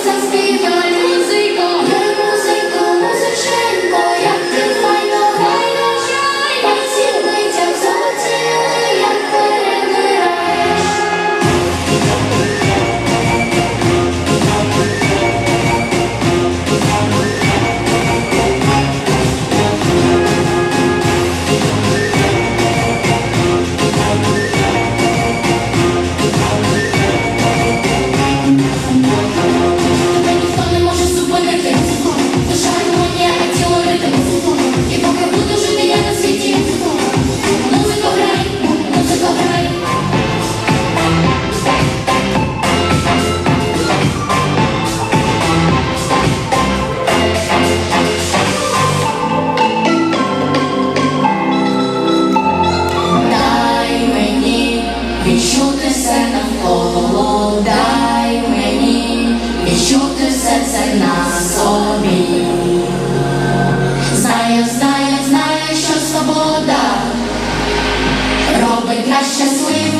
presence be відчути все це на собі. Знаю, знаю, знаю, що свобода робить нас щасливими.